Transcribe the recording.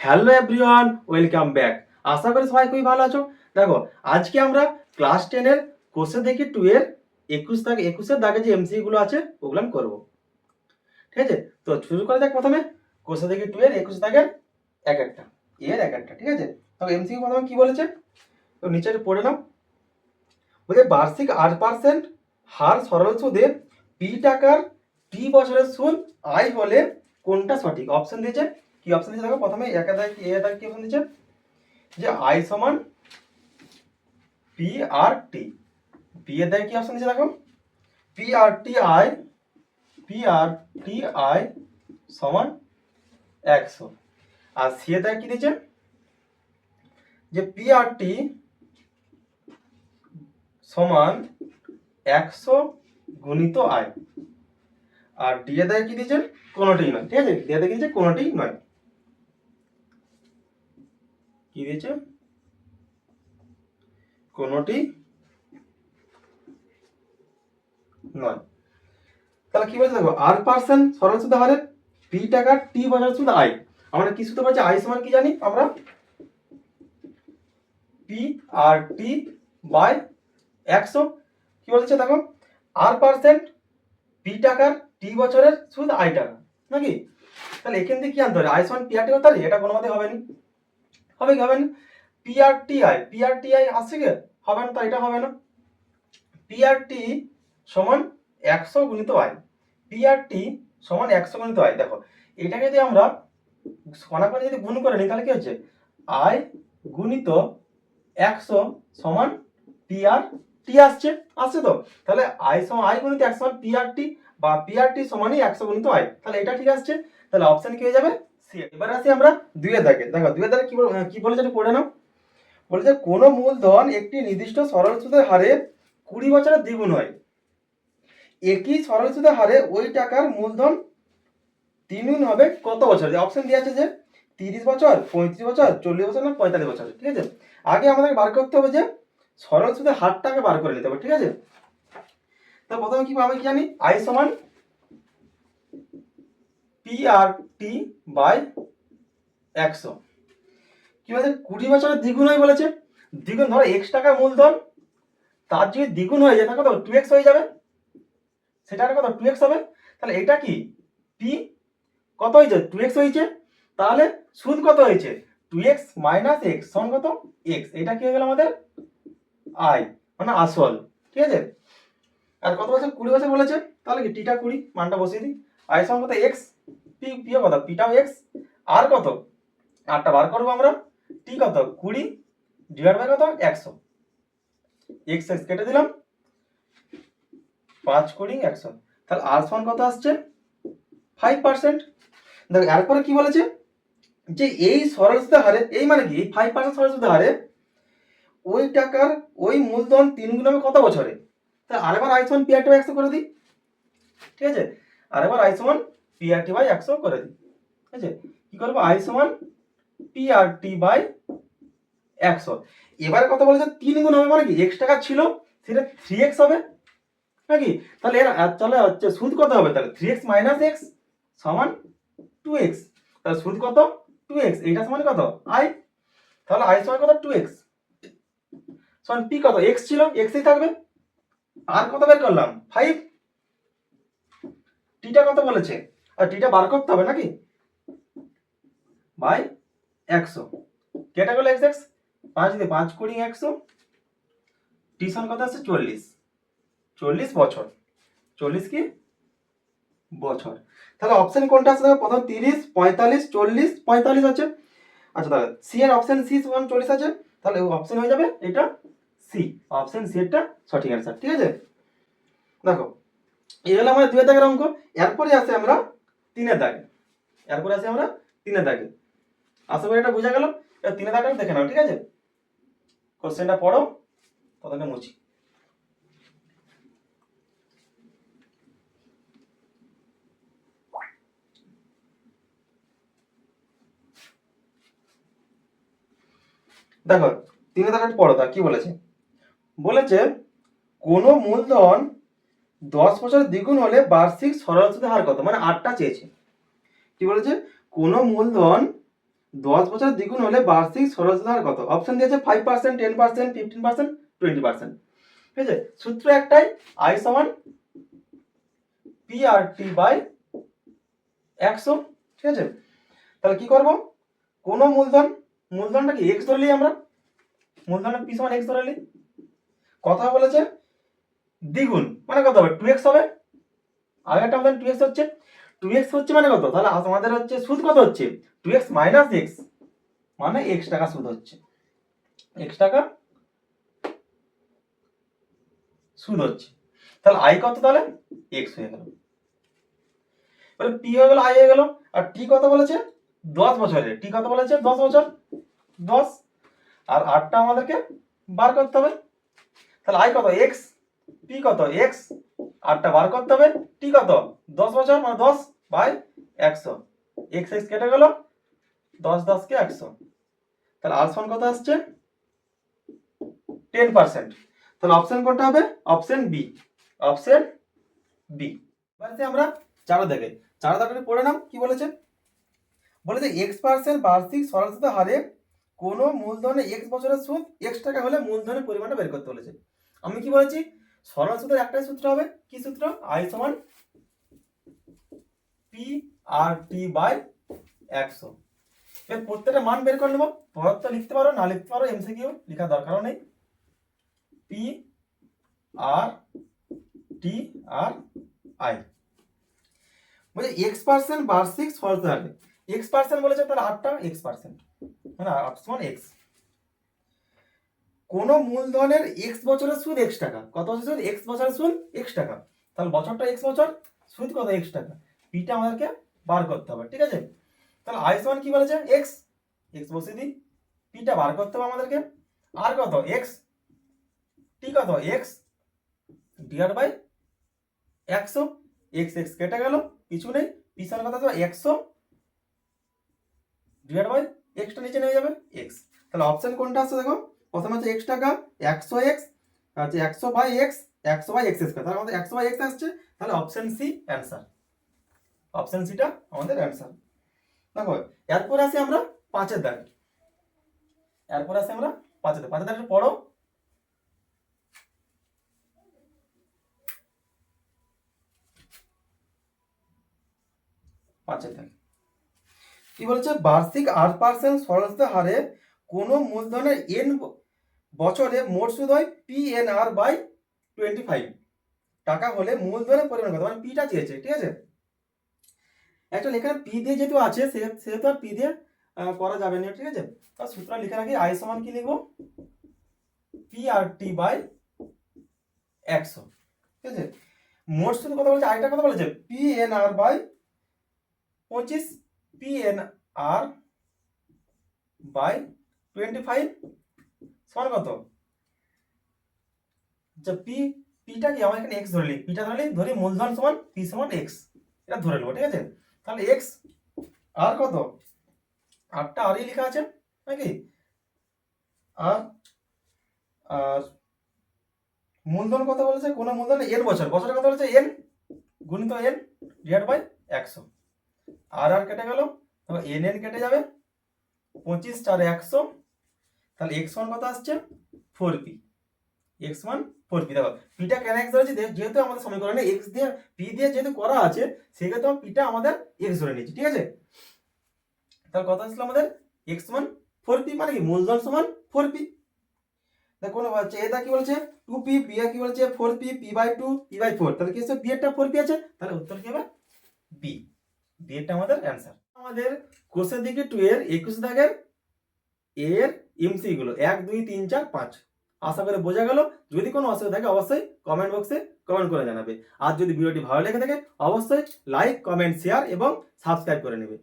Hello everyone, welcome back. আশা করি সবাই খুবই ভালো আছো। দেখো, আজকে আমরা ক্লাস টেনের কোষে দেখি টু এর একুশ দাগে, একুশের দাগে যে এমসি গুলো আছে, ওগুলো আমি করব। ঠিক আছে? তো শুরু করা যাক প্রথমে। কোষে দেখি টু এর একুশ দাগের এক একটা এর এক একটা, ঠিক আছে? তো এমসি প্রথমে কি বলেছে? তো নিচে পড়ে নাও। বলছে, বার্ষিক আট পার্সেন্ট হার সরল সুদে পি টাকার টি বছরের সুদ আয় হলে কোনটা সঠিক? অপশন দিয়েছে কি অপশন দিয়েছে দেখো? প্রথমে একা দেখ এ দেখ কি অপশন দিয়েছে? যে আই সমান পি আর টি পি এর দেখ কি অপশন দিয়েছে দেখো? P R T I P R T I সমান একশো। আর সি এর দেখ কি দিয়েছে? যে পি আর টি সমান একশো গুণিত আয় আর ডি এ দেয় কি দিয়েছে? কোনোটিই নয়, ঠিক আছে? ডি এ দিয়েছে? কোনোটিই নয়। কি দিয়েছে? কোনোটি নয়। তাহলে কি বলছে দেখো? আর পার্সেন্ট সরল সুদ হারে পি টাকা টি বছর সুদ আই আমরা কি সূত্র পাচ্ছি? আই সমান কি জানি আমরা? পি আর টি বাই একশো। কি বলছে দেখো? আর পার্সেন্ট পি টাকার টি বছরের সুদ আই টাকা। নাকি? তাহলে এখান থেকে কি আনতে হবে? আই সমান পি আর টি পারি এটা কোনো মতে হবে না। হবে কি হবে না? P R T I P R T I আসছে কি? হবে না তো, এটা হবে না। পি আর টি সমান একশো গুণিত আই পি আর টি সমান একশো গুণিত আই দেখো। এটাকে যদি আমরা কণাকণি যদি গুণ করে নিই, তাহলে কি হচ্ছে? আই গুণিত একশো সমান পি আর টি আসছে আসছে তো? তাহলে আই সমান আই গুণিত একশো সমান পি আর টি বা পিআরটি আর সমানই একশো গুণিত আই তাহলে এটা ঠিক আসছে? তাহলে অপশন কি হয়ে যাবে? এবার আসি আমরা দুইয়ের দাগে। দেখো দুইয়ের দাগে কি কি বলেছে পড়ে নাও। বলেছে, কোন মূলধন একটি নির্দিষ্ট সরল সুদের হারে কুড়ি বছরের দ্বিগুণ হয়। একই সরল সুদের হারে ওই টাকার মূলধন তিনগুণ হবে কত বছর? অপশন দেওয়া আছে যে তিরিশ বছর, পঁয়ত্রিশ বছর, চল্লিশ বছর না পঁয়তাল্লিশ বছর, ঠিক আছে? আগে আমাদের বার করতে হবে যে সরল সুদের হারটাকে বার করে নিতে হবে, ঠিক আছে? তা প্রথমে কি আমি কি জানি? আই সমান পি আর টি বাই একশো। কি বলছে? কুড়ি বছরের দ্বিগুণ হয় বলেছে। দ্বিগুণ ধরো এক্স টাকা মূলধন, তার যদি দ্বিগুণ হয়ে যায়, তাহলে কত? টু এক্স হয়ে যাবে। সেটা আর কত? টু এক্স হবে। তাহলে এটা কি? পি কত হয়েছে? টু এক্স হয়েছে। তাহলে সুদ কত হয়েছে? টু এক্স মাইনাস এক্স সমান কত? এক্স এটা কি হয়ে গেল আমাদের? আই মানে আসল। ঠিক আছে? আর কত বছর? কুড়ি বছর বলেছে। তাহলে কি? টিটা কুড়ি, মানটা বসিয়ে দিই। আই সমান এক্স পি পি কত? পিটাও এক্স আর কত? আটটা বার করব আমরা। টি কত? কুড়ি ডিভাইড বাই কত? একশো। এক্স এক্স কেটে দিলাম। পাঁচ কুড়ি, একশো। তাহলে আর সমান কত আসছে? ফাইভ পার্সেন্ট দেখো, এরপরে কি বলেছে? যে এই সরল সুদের হারে, এই মানে কি? ফাইভ পার্সেন্ট সরল সুদের হারে ওই টাকার ওই মূলধন তিন গুণ হবে কত বছরে? তাহলে আরেকবার আই সমান পিআরটি বাই একশো করে দিই। ঠিক আছে? আরেকবার আই সমান পিআরটি বাই একশো করে দিই, ঠিক আছে? কি করব? আই সমান পিআরটি বাই একশো এবারে কথা বলেছে তিন গুণ হবে মানে কি? এক্স টাকা ছিল, সেটা থ্রি এক্স হবে, নাকি? তাহলে এর, আর তাহলে হচ্ছে সুদ কত হবে? তাহলে থ্রি এক্স মাইনাস এক্স সমান টু এক্স তাহলে সুদ কত? টু এক্স এইটা সমান কত? আই তাহলে আই সমান কত? টু এক্স সমান পি কত? এক্স ছিল এক্সই থাকবে। আর কত বের করলাম? ফাইভ টিটা কত বলেছে? আর টিটা বার করতে হবে নাকি? বাই একশো। কেটা গেল এক্স এক্স পাঁচ দিয়ে পাঁচ কুড়ি একশো। টিউশন কত আছে? চল্লিশ। চল্লিশ বছর। চল্লিশ কি? বছর। তাহলে অপশন কোনটা আছে? দেখো, প্রথম তিরিশ, পঁয়তাল্লিশ, চল্লিশ, পঁয়তাল্লিশ আছে। আচ্ছা তাহলে সি এর অপশন সি সমান চল্লিশ আছে। তাহলে অপশন হয়ে যাবে এটা সি অপশন সি এরটা সঠিক অ্যান্সার ঠিক আছে? দেখো, এই হলো আমাদের দুই দাগের অঙ্ক। এরপরে আসে আমরা তিনের দাগে। এরপরে আসে আমরা তিনের দাগে। আশা করি এটা বোঝা গেল। এবার তিনের দাগটা দেখে নাও, ঠিক আছে? কোশ্চেনটা পড়ো, ততক্ষণে মুছি। দেখো তিনে দাগটা পড়ো তা কি বলেছে? বলেছে, কোনো মূলধন দশ বছর দ্বিগুণ হলে বার্ষিক সরল সুদের হার কত? মানে আটটা চেয়েছে। কি বলেছে? কোনো মূলধন দশ বছর দ্বিগুণ হলে বার্ষিক সরলতার হার কত? অপশন দিয়েছে five percent ten percent fifteen percent twenty percent ঠিক আছে? সূত্র একটাই আই সমান পি আর টি বাই একশো। ঠিক আছে? তাহলে কি করব? কোনো মূলধন মূলধনটা কি এক্স ধরলি আমরা। মূলধনটা পি সমান এক্স ধরলি কথা বলেছে দ্বিগুণ মানে কত হবে? টু এক্স হবে? আগেরটা আমাদের টু এক্স হচ্ছে। টু এক্স হচ্ছে মানে কত? তাহলে আমাদের হচ্ছে সুদ কত হচ্ছে? টু এক্স মাইনাস এক্স মানে এক্স টাকা সুদ হচ্ছে। এক্স টাকা সুদ হচ্ছে। তাহলে আই কত তাহলে? এক্স হয়ে গেল। তাহলে পি হয়ে গেল আই হয়ে গেল। আর টি কত বলেছে? দশ বছরের টি কত বলেছে? দশ বছর। দশ। আর আটটা আমাদেরকে বার করতে হবে। তাহলে আই কত? এক্স পি কত? এক্স আটটা বার করতে হবে টি কত? দশ বছর মানে দশ বাই একশো। এক্স এক্স কেটে গেল, দশ, দশকে একশো। তাহলে আর সমান কত আসছে? টেন পার্সেন্ট তাহলে অপশন কোনটা হবে? অপশন বি অপশন বি এবারে আমরা চারো দেখে চারো দাগটা পড়ে নাও, কি বলেছে? বলেছে এক্স পার্সেন্ট বার্ষিক সরলসূদ হারে কোনো মূলধনে এক্স বছরের সুদ এক্স টাকা হলে মূলধনের পরিমাণটা বের করতে বলেছে। আমি কি বলেছি? সরল সুদের একটাই সূত্র হবে, কি সূত্র? আই সমান পি আর টি বাই একশো। এর প্রত্যেকটা মান বের করে নেব। পদার্থ লিখতে পারো, না লিখতে পারো এমসিকিউ লেখার দরকারও নেই। P R T R I বলছে এক্স পার্সেন্ট বার্ষিক সরল হারে এক্স পার্সেন্ট বলেছে তাহলে আটটা এক্স পার্সেন্ট মানে আট সমান এক্স কোন মূলধনের এক্স বছরের সুদ এক্স টাকা। কত বছর সুদ? এক্স বছরের সুদ এক্স টাকা। তাহলে বছরটা এক্স বছর, সুদ কত এক্স টাকা? পিটা আমাদেরকে বার করতে হবে, ঠিক আছে? তাহলে আই সমান কি বলেছে? এক্স এক্স বসিয়ে দিই। পিটা বার করতে হবে আমাদেরকে। আর কত? এক্স টি কত? এক্স ডিভাইড বাই একশো। এক্স এক্স কেটে গেল, কিছু নেই। পিছনে কথা তো একশো। ডিভাইড বাই এক্সটা নিচে নেমে যাবে এক্স তাহলে অপশন কোনটা আছে দেখো? প্রথমে হচ্ছে এক্স টাকা, একশো এক্স হচ্ছে একশো বাই এক্স, একশো বাই এক্স স্কোয়ার। তাহলে আমাদের একশো বাই এক্স আসছে, তাহলে অপশন সি অ্যান্সার অপশন সিটা আমাদের অ্যান্সার দেখো, এরপর আসি আমরা পাঁচের দাগ। এরপর আসি আমরা পাঁচের দাগ। পাঁচের দাগটা পড়ো। পাঁচের দাগ। কি বলেছে? বার্ষিক আট পার্সেন্ট সরলতা হারে কোনো মূলধনের এন বছরে মোট সুদ হয় P N R by twenty five টাকা হলে মূলধনের পরিমাণ কত মানে পিটা চেয়েছে, ঠিক আছে? অ্যাকচুয়ালি এখানে পি দিয়ে যেহেতু আছে সেহেতু আর পি দিয়ে করা যাবে না, ঠিক আছে? তার সূত্র লিখে রাখি আই সমান কি লিখব? পি আর টি বাই একশো, ঠিক আছে? মোট সুদ কত বলেছে? আইটা কত বলেছে পি এন আর বাই পঁচিশ P N R by twenty five সমান কত? আচ্ছা পি, পিটা কি আমার এখানে এক্স ধরলি পিটা ধরলি ধরি মূলধন সমান পি সমান এক্স এটা ধরে নেব, ঠিক আছে? তাহলে এক্স আর কত? আটটা আরই লেখা আছে, নাকি? আর আর মূলধন কত বলেছে? কোন মূলধন এন বছর। বছরে কত বলেছে? এন গুণিত এন ডিভাইড বাই একশো। আর আর কেটে গেল তবে এন এন কেটে যাবে, পঁচিশ চার একশো তাহলে এক্স ওয়ান কত আসছে? Four P X one four P দেখো পিটা কেন এক্স ধরেছি? দে- যেহেতু আমাদের সমীকরণে এক্স দিয়ে পি দিয়ে যেহেতু করা আছে, সেক্ষেত্রে পিটা আমাদের এক্স ধরে নিয়েছি, ঠিক আছে? তাহলে কত আসলো আমাদের? এক্স ওয়ান ফোর পি মানে কি? মূলধন সমান ফোর পি দেখুন বলছে এটা কি বলছে? টু পি পি কি বলছে? Four P P by two P by four তাহলে কি হচ্ছে বি এরটা ফোর পি আছে। তাহলে উত্তর কি হবে? বি বি এরটা আমাদের অ্যান্সার আমাদের কোষের দিকে টু এর একুশ দাগের এর এমসি গুলো। এক, দুই, তিন, চার, পাঁচ। আশা করে বোঝা গেল। যদি কোনো অসুবিধা থাকে, অবশ্যই কমেন্ট বক্সে কমেন্ট করে জানাবে। আর যদি ভিডিওটি ভালো লেগে থাকে, অবশ্যই লাইক কমেন্ট শেয়ার এবং সাবস্ক্রাইব করে নেবে।